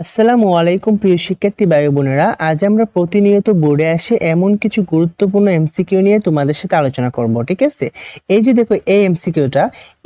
আসসালামু আলাইকুম, প্রিয় শিক্ষার্থী ভাই বোনেরা। আজ আমরা প্রতিনিয়ত বোর্ডে আসে এমন কিছু গুরুত্বপূর্ণ এমসিকিউ নিয়ে তোমাদের সাথে আলোচনা করব, ঠিক আছে? এই যে দেখো, এই এমসিকিউটা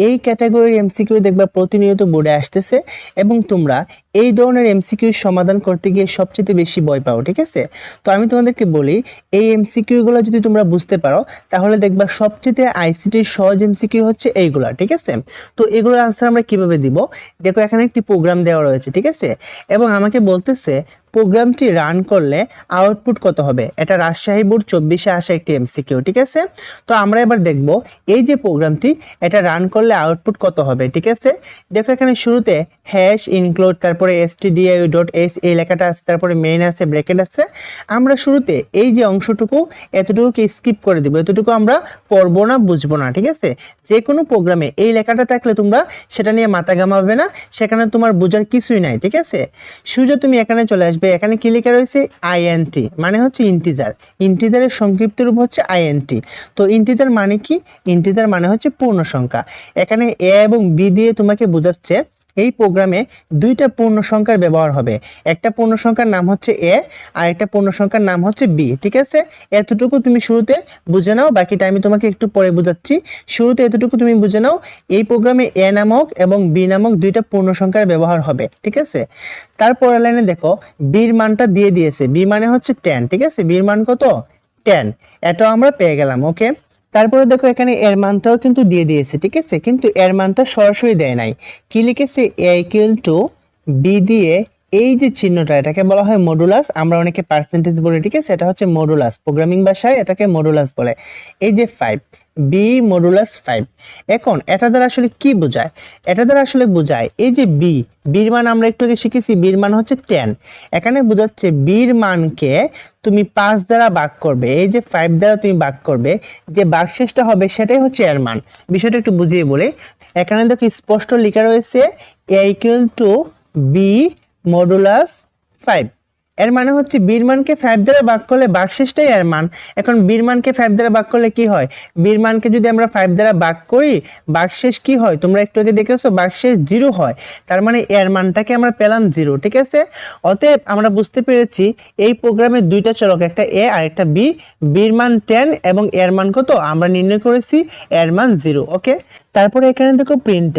এই ক্যাটাগরির এমসিকিউ দেখবা প্রতিনিয়ত বোর্ডে আসতেছে এবং তোমরা এই ধরনের এমসিকিউ সমাধান করতে গিয়ে সবচেয়ে বেশি ভয় পাও, ঠিক আছে? তো আমি তোমাদেরকে বলি, এই এমসিকিউগুলো যদি তোমরা বুঝতে পারো, তাহলে দেখবা সবচেয়ে আইসিটির সহজ এমসিকিউ হচ্ছে এইগুলা, ঠিক আছে? তো এগুলোর আনসার আমরা কীভাবে দিব? দেখো, এখানে একটি প্রোগ্রাম দেওয়া রয়েছে, ঠিক আছে? এবং আমাকে বলতেছে প্রোগ্রামটি রান করলে আউটপুট কত হবে? এটা রাজশাহী বোর্ড চব্বিশে আসা একটি এমসিকিউ, ঠিক আছে? তো আমরা এবার দেখব এই যে প্রোগ্রামটি, এটা রান করলে আউটপুট কত হবে, ঠিক আছে? দেখো এখানে শুরুতে হ্যাশ ইনক্লুড তারপরে S T D I O dot S এই লেখাটা আছে, তারপরে মেইন আছে ব্র্যাকেট আছে। আমরা শুরুতে এই যে অংশটুকু এতটুকুকে স্কিপ করে দিব, এতটুকু আমরা পড়ব না, বুঝব না, ঠিক আছে? যে কোনো প্রোগ্রামে এই লেখাটা থাকলে তোমরা সেটা নিয়ে মাথা ঘামাবে না, সেখানে তোমার বোঝার কিছুই নাই, ঠিক আছে? সুজা, তুমি এখানে চলে আসবে এখানে কি লেখা রয়েছে? আইএনটি মানে হচ্ছে ইন্টিজার ইন্টিজারের সংক্ষিপ্ত রূপ হচ্ছে আইএনটি তো ইন্টিজার মানে কি? ইন্টিজার মানে হচ্ছে পূর্ণ সংখ্যা এখানে এ এবং বি দিয়ে তোমাকে বোঝাচ্ছে এই প্রোগ্রামে দুইটা পূর্ণ সংখ্যার ব্যবহার হবে। একটা পূর্ণ সংখ্যার নাম হচ্ছে এ আর একটা পূর্ণ সংখ্যার নাম হচ্ছে বি ঠিক আছে? এতটুকু তুমি শুরুতে বুঝে নাও, বাকিটা আমি তোমাকে একটু পরে বোঝাচ্ছি। শুরুতে এতটুকু তুমি বুঝে নাও, এই প্রোগ্রামে এ নামক এবং বি নামক দুইটা পূর্ণ সংখ্যার ব্যবহার হবে, ঠিক আছে? তারপর লাইনে দেখো বির মানটা দিয়ে দিয়েছে। বি মানে হচ্ছে টেন ঠিক আছে? বির মান কত? টেন এটাও আমরা পেয়ে গেলাম ওকে তারপরে দেখো এখানে এর মানটাও কিন্তু দিয়ে দিয়েছে, ঠিক আছে? কিন্তু এর মানটা সরাসরি দেয় নাই। কি লিখেছে? এ ইকুয়াল টু বি দিয়ে এই যে চিহ্নটা, এটাকে বলা হয় মডুলাস আমরা অনেকে পার্সেন্টেজ বলি, ঠিক আছে? এটা হচ্ছে মডুলাস প্রোগ্রামিং ভাষায় এটাকে মডুলাস বলে। এই যে ফাইভ বি মডুলাস ফাইভ এখন, এটা দ্বারা আসলে কি বোঝায়? এটা দ্বারা আসলে বোঝায়, এই যে বি বির মান আমরা একটু আগে শিখেছি বির মান হচ্ছে টেন এখানে বোঝাচ্ছে বির মানকে তুমি পাঁচ দ্বারা ভাগ করবে, এই যে ফাইভ দ্বারা তুমি ভাগ করবে, যে ভাগশেষটা হবে সেটাই হচ্ছে এর মান। বিষয়টা একটু বুঝিয়ে বলে। এখানে দেখো স্পষ্ট লেখা রয়েছে A equal to B modulus five এর মানে হচ্ছে বীরমানকে ফাইভ দ্বারা ভাগ করলে বাকশেষটাই এর মান। এখন বীরমানকে ফাইভ দ্বারা ভাগ করলে কি হয়? বীরমানকে যদি আমরা ফাইভ দ্বারা ভাগ করি, বাকশেষ কি হয়? তোমরা একটু আগে দেখেছ, বাকশেষ জিরো হয়। তার মানে এর মানটাকে আমরা পেলাম জিরো ঠিক আছে? অতএব আমরা বুঝতে পেরেছি, এই প্রোগ্রামের দুইটা চলক, একটা এ আর একটা বি বীর মান টেন এবং এর মান কত? আমরা নির্ণয় করেছি, এর মান জিরো ওকে তারপরে এখানে দেখো প্রিন্ট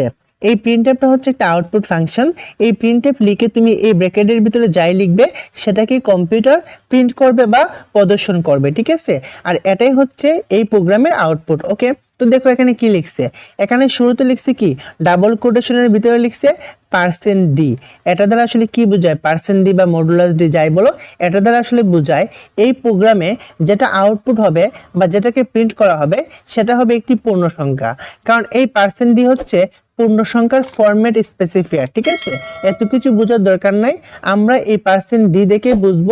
এই প্রিন্টএপটা হচ্ছে একটা আউটপুট ফাংশন এই প্রিন্টএপ লিখে তুমি এই ব্র্যাকেটের ভিতরে যাই লিখবে, সেটাকে কম্পিউটার প্রিন্ট করবে বা প্রদর্শন করবে, ঠিক আছে? আর এটাই হচ্ছে এই প্রোগ্রামের আউটপুট ওকে তো দেখো এখানে কি লিখছে? এখানে শুরুতে লিখছে কি? ডাবল কোটেশনের ভিতরে লিখছে পার্সেন্ট ডি এটা দ্বারা আসলে কি বোঝায়? পার্সেন্ট ডি বা মডুলাস ডি যাই বলো, এটা দ্বারা আসলে বোঝায় এই প্রোগ্রামে যেটা আউটপুট হবে বা যেটাকে প্রিন্ট করা হবে, সেটা হবে একটি পূর্ণ সংখ্যা। কারণ এই পার্সেন্ট ডি হচ্ছে পূর্ণ সংখ্যার ফরম্যাট স্পেসিফিয়ার ঠিক আছে? এত কিছু বোঝার দরকার নাই। আমরা এই পার্সেন্ট ডি দেখে বুঝব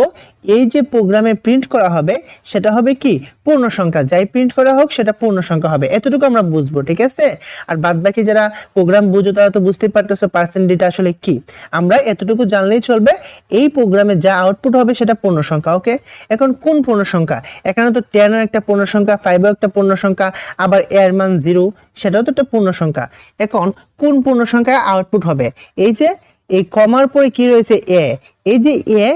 এই যে প্রোগ্রামে প্রিন্ট করা হবে, সেটা হবে কি? পূর্ণ সংখ্যা। যাই প্রিন্ট করা হোক, সেটা পূর্ণ সংখ্যা হবে। এতটুকু আমরা বুঝব, ঠিক আছে? আর বাদ বাকি যারা প্রোগ্রাম বুঝো, তারা তো বুঝতেই পারতেছো পার্সেন্ট ডিটা আসলে কি। আমরা এতটুকু জানলেই চলবে, এই প্রোগ্রামে যা আউটপুট হবে, সেটা পূর্ণ সংখ্যা ওকে এখন কোন পূর্ণ সংখ্যা? এখানে তো টেনও একটা পূর্ণ সংখ্যা ফাইভও একটা পূর্ণ সংখ্যা, আবার এর মান জিরো সেটাও তো একটা পূর্ণ সংখ্যা। এখন কোন পূর্ণ সংখ্যা আউটপুট হবে? এই যে, এই কমার পরে কি রয়েছে? এ এই যে এ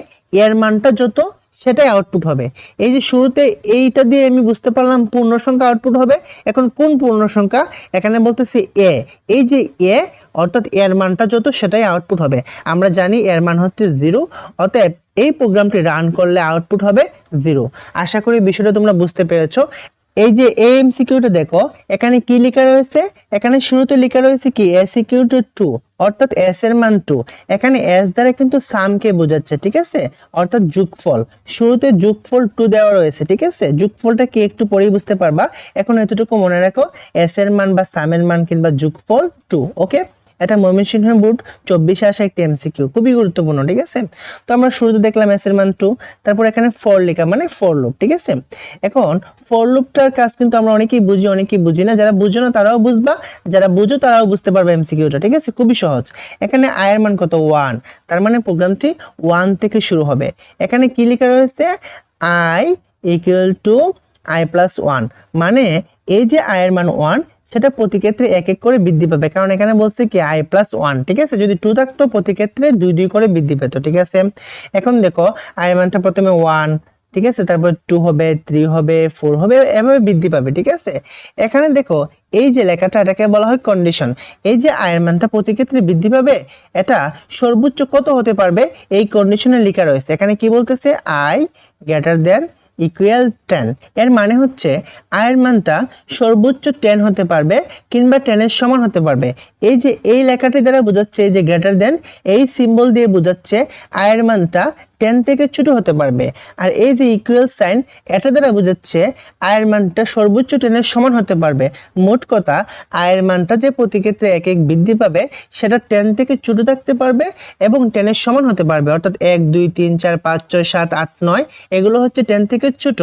এর মানটা যত, সেটাই আউটপুট হবে। এই যে শুরুতে এইটা দিয়ে আমি বুঝতে পারলাম পূর্ণ সংখ্যা আউটপুট হবে, এখন কোন পূর্ণ সংখ্যা এখানে বলতেছি এ। এই যে এ, অর্থাৎ এর মানটা যত, সেটাই আউটপুট হবে। আমরা জানি এর মান হচ্ছে জিরো অতএব এই প্রোগ্রামটি রান করলে আউটপুট হবে জিরো আশা করি বিষয়টা তোমরা বুঝতে পেরেছ। এই যে এম এমসিকিউটা দেখো, এখানে কি লেখা রয়েছে? এখানে শুরুতে লেখা রয়েছে কি? এস ইকিউ টু টু অর্থাৎ এস এর মান টু এখানে এস দ্বারা কিন্তু সামকে বোঝাচ্ছে, ঠিক আছে? অর্থাৎ যোগফল। শুরুতে যোগফল টু দেওয়া রয়েছে, ঠিক আছে? যোগফলটা কি একটু পরেই বুঝতে পারবা? এখন এতটুকু মনে রাখো এস এর মান বা সামের মান কিংবা যোগফল টু ওকে এটা ময়মনসিংহ বোর্ড, চব্বিশে আসা একটি এমসিকিউ খুবই গুরুত্বপূর্ণ, ঠিক আছে? তো আমরা শুরুতে দেখলাম এস এর মান টু তারপর এখানে ফর লেখা মানে ফর লুপ ঠিক আছে? এখন ফর লুপটার কাজ কিন্তু আমরা অনেকেই বুঝি অনেকেই বুঝি না। যারা বুঝো না, তারাও বুঝবা। যারা বুঝো, তারাও বুঝতে পারবে এমসিকিউটা ঠিক আছে? খুবই সহজ। এখানে আয়ের মান কত? ওয়ান তার মানে প্রোগ্রামটি ওয়ান থেকে শুরু হবে। এখানে কি লেখা রয়েছে? I equal to I plus one মানে এই যে আয়ের মান ওয়ান সেটা প্রতি ক্ষেত্রে এক এক করে বৃদ্ধি পাবে। কারণ এখানে বলছে কি আই প্লাস ওয়ান ঠিক আছে? যদি টু থাকতো, প্রতি ক্ষেত্রে দুই দুই করে বৃদ্ধি পেত, ঠিক আছে? এখন দেখো আয়ের মানটা প্রথমে ওয়ান ঠিক আছে? তারপর টু হবে থ্রি হবে ফোর হবে, এভাবে বৃদ্ধি পাবে, ঠিক আছে? এখানে দেখো, এই যে লেখাটা, এটাকে বলা হয় কন্ডিশন এই যে আয়ের মানটা প্রতি ক্ষেত্রে বৃদ্ধি পাবে, এটা সর্বোচ্চ কত হতে পারবে? এই কন্ডিশনে লেখা রয়েছে। এখানে কি বলতেছে? I greater than equal ten এর মানে হচ্ছে আয়ের মানটা সর্বোচ্চ টেন হতে পারবে কিংবা টেনের সমান হতে পারবে। এই যে এই লেখাটি দ্বারা বোঝাচ্ছে যে গ্রেটার দেন এই সিম্বল দিয়ে বোঝাচ্ছে আয়ের মানটা টেন থেকে ছোট হতে পারবে। আর এই যে ইকুয়াল সাইন এটা দ্বারা বোঝাচ্ছে আয়ের মানটা সর্বোচ্চ টেনের সমান হতে পারবে। মোট কথা, আয়ের মানটা যে প্রতি ক্ষেত্রে এক এক বৃদ্ধি পাবে, সেটা টেন থেকে ছোট থাকতে পারবে এবং টেনের সমান হতে পারবে। অর্থাৎ এক, দুই, তিন, চার, পাঁচ, ছয়, সাত, আট, নয়, এগুলো হচ্ছে টেন থেকে ছোট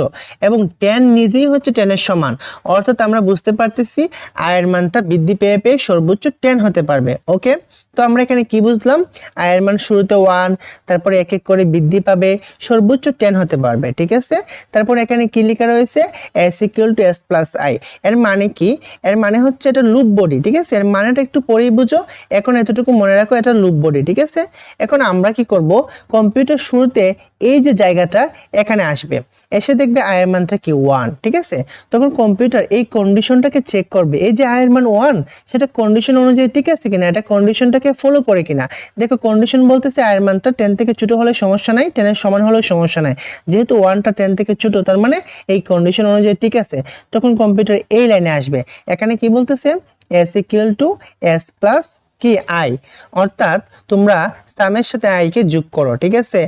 এবং টেন নিজেই হচ্ছে টেনের সমান। অর্থাৎ আমরা বুঝতে পারতেছি আয়ের মানটা বৃদ্ধি পেয়ে পেয়ে সর্বোচ্চ টেন হতে পারবে। ওকে? তো আমরা এখানে কি বুঝলাম? আয়ের মান শুরুতে ওয়ান তারপরে এক এক করে বৃদ্ধি পাবে, সর্বোচ্চ টেন হতে পারবে, ঠিক আছে? তারপর এখানে কি লেখা রয়েছে? S equal to S plus I এর মানে কি? এর মানে হচ্ছে এটা লুপ বডি ঠিক আছে? এর মানেটা একটু পরেই বুঝো। এখন এতটুকু মনে রাখো, এটা লুপ বডি ঠিক আছে? এখন আমরা কি করব? কম্পিউটার শুরুতে এই যে জায়গাটা এখানে আসবে। এসে দেখবে আয়ের মানটা কি ওয়ান ঠিক আছে? তখন কম্পিউটার এই কন্ডিশনটাকে চেক করবে। এই যে আয়ের মান ওয়ান সেটা কন্ডিশন অনুযায়ী ঠিক আছে কিনা? এটা কন্ডিশনটাকে ফলো করে কিনা? দেখো কন্ডিশন বলতেছে আয়ের মানটা টেন থেকে ছোট হলে সমস্যা নাই টেনের সমান হলেও সমস্যা নাই। যেহেতু ওয়ানটা টেন থেকে ছোট, তার মানে এই কন্ডিশন অনুযায়ী ঠিক আছে। তখন কম্পিউটার এই লাইনে আসবে। এখানে কি বলতেছে? S equal to S plus কি আই? অর্থাৎ তোমরা সামের সাথে আইকে যোগ করো, ঠিক আছে?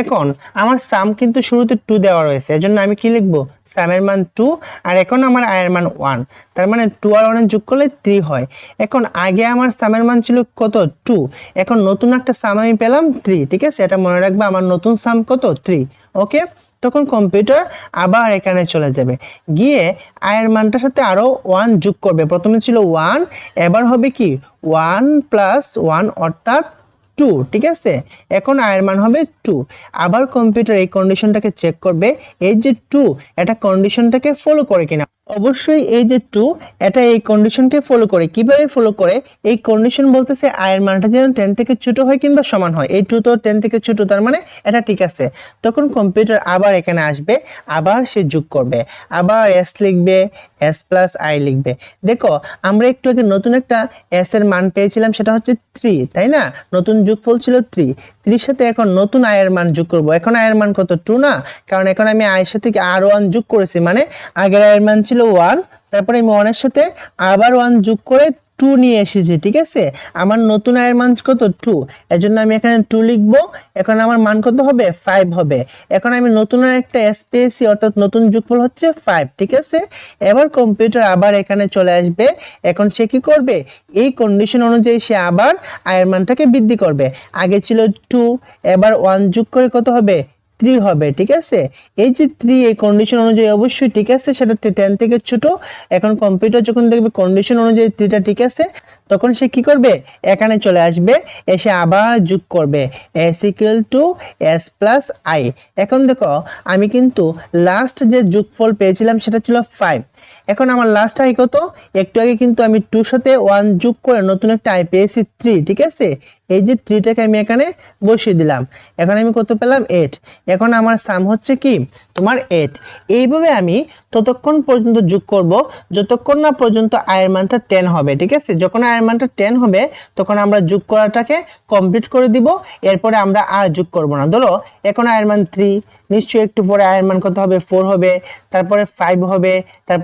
এখন আমার সাম কিন্তু শুরুতে টু দেওয়া রয়েছে, এজন্য আমি কি লিখব? সামের মান টু আর এখন আমার আয়ের মান ওয়ান তার মানে টু আর ওয়ানের যোগ করলে থ্রি হয়। এখন আগে আমার সামের মান ছিল কত? টু এখন নতুন একটা সাম আমি পেলাম থ্রি ঠিক আছে? এটা মনে রাখবে, আমার নতুন সাম কত? থ্রি ওকে তখন কম্পিউটার আবার এখানে চলে যাবে। গিয়ে আয়ের মানটার সাথে আরও ওয়ান যোগ করবে। প্রথমে ছিল ওয়ান এবার হবে কি? ওয়ান প্লাস ওয়ান অর্থাৎ টু ঠিক আছে? এখন আয়ের মান হবে টু আবার কম্পিউটার এই কন্ডিশনটাকে চেক করবে। এই যে টু এটা কন্ডিশনটাকে ফলো করে কিনা। অবশ্যই এই যে টু এটা এই কন্ডিশনকে ফলো করে। কীভাবে ফলো করে? এই কন্ডিশন বলতেছে আয়ের মানটা যেন টেন থেকে ছোট হয় কিংবা সমান হয়। এই টু তো টেন থেকে ছোট, তার মানে এটা ঠিক আছে। তখন কম্পিউটার আবার এখানে আসবে, আবার সে যোগ করবে। আবার এস লিখবে এস প্লাস আই লিখবে। দেখো, আমরা একটু আগে নতুন একটা এস এর মান পেয়েছিলাম, সেটা হচ্ছে থ্রি তাই না? নতুন যোগফল ছিল থ্রি থ্রির সাথে এখন নতুন আয়ের মান যোগ করব। এখন আয়ের মান কত? টু না? কারণ এখন আমি আয়ের সাথে আর ওয়ান যোগ করেছি? মানে আগের আয়ের মান ছিল ওয়ান তারপরে আমি ওয়ানের সাথে আবার ওয়ান যোগ করে টু নিয়ে এসেছি, ঠিক আছে? আমার নতুন আয়ের মান কত? টু এজন্য আমি এখানে টু লিখব। এখন আমার মান কত হবে? ফাইভ হবে। এখন আমি নতুন একটা পেয়েছি, অর্থাৎ নতুন যোগফল হচ্ছে ফাইভ ঠিক আছে? এবার কম্পিউটার আবার এখানে চলে আসবে। এখন সে কি করবে? এই কন্ডিশন অনুযায়ী সে আবার আয়ের মানটাকে বৃদ্ধি করবে। আগে ছিল টু এবার ওয়ান যোগ করে কত হবে? থ্রি হবে, ঠিক আছে? এই যে থ্রি এই কন্ডিশন অনুযায়ী অবশ্যই ঠিক আছে, সেটা টেন থেকে ছোট। এখন কম্পিউটার যখন দেখবে কন্ডিশন অনুযায়ী থ্রিটা ঠিক আছে, তখন সে কি করবে? এখানে চলে আসবে, এসে আবার যোগ করবে। S equal to S plus I এখন দেখো, আমি কিন্তু লাস্ট যে যোগফল পেয়েছিলাম, সেটা ছিল ফাইভ এখন আমার লাস্ট আই কত? একটু আগে কিন্তু আমি টুর সাথে ওয়ান যোগ করে নতুন একটা আই পেয়েছি থ্রি ঠিক আছে? এই যে থ্রিটাকে আমি এখানে বসিয়ে দিলাম। এখন আমি কত পেলাম? এইট এখন আমার সাম হচ্ছে কি? তোমার এইট এইভাবে আমি ততক্ষণ পর্যন্ত যোগ করব, যতক্ষণ না পর্যন্ত আয়ের মানটা টেন হবে, ঠিক আছে? যখন আয়ের মানটা টেন হবে, তখন আমরা যোগ করাটাকে কমপ্লিট করে দিব, এরপরে আমরা আর যোগ করব না। ধরো, এখন আয়ের মান থ্রি নিশ্চয়ই একটু পরে আয়ের মান কত হবে? ফোর হবে, তারপরে ফাইভ হবে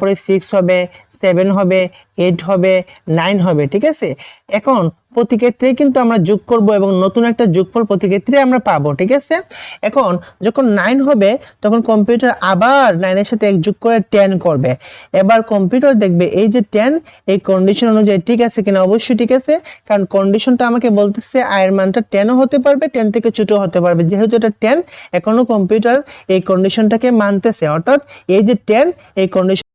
তারপরে সিক্স হবে সেভেন হবে এইট হবে নাইন হবে, ঠিক আছে? এখন প্রতি ক্ষেত্রেই কিন্তু আমরা যোগ করব এবং নতুন একটা যোগফল প্রতি ক্ষেত্রে আমরা পাবো, ঠিক আছে? এখন যখন নাইন হবে, তখন কম্পিউটার আবার নাইনের সাথে এক যোগ করে টেন করবে। এবার কম্পিউটার দেখবে এই যে টেন এই কন্ডিশন অনুযায়ী ঠিক আছে কিনা? অবশ্যই ঠিক আছে। কারণ কন্ডিশনটা আমাকে বলতেছে আয়ের মানটা টেনও হতে পারবে টেন থেকে ছোটো হতে পারবে। যেহেতু এটা টেন এখনও কম্পিউটার এই কন্ডিশনটাকে মানতেছে। অর্থাৎ এই যে টেন এই কন্ডিশন